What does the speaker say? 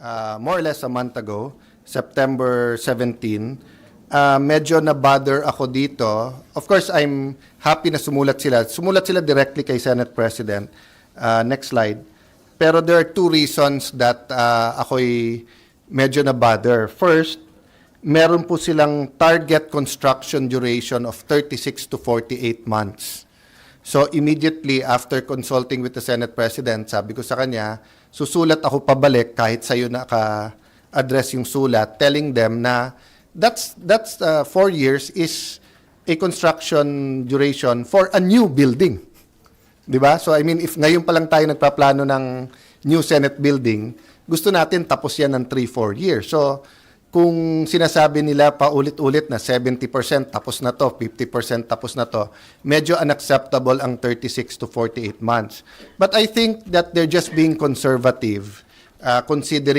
uh, more or less a month ago, September 17, uh, medyo na-bother ako dito. Of course, I'm happy na sumulat sila. Sumulat sila directly kay Senate President. Uh, next slide. Pero there are two reasons that uh, ako'y medyo na-bother. First, meron po silang target construction duration of 36 to 48 months. So immediately after consulting with the Senate President, sabi ko sa kanya, susulat ako pabalik kahit sa'yo naka-address yung sulat, telling them na that's, that's uh, four years is a construction duration for a new building. Di ba? So I mean, if ngayon pa lang tayo nagpaplano ng new Senate building, gusto natin tapos yan ng 3-4 years. So kung sinasabi nila paulit-ulit na 70% tapos na to, 50% tapos na to, medyo unacceptable ang 36 to 48 months. But I think that they're just being conservative uh, considering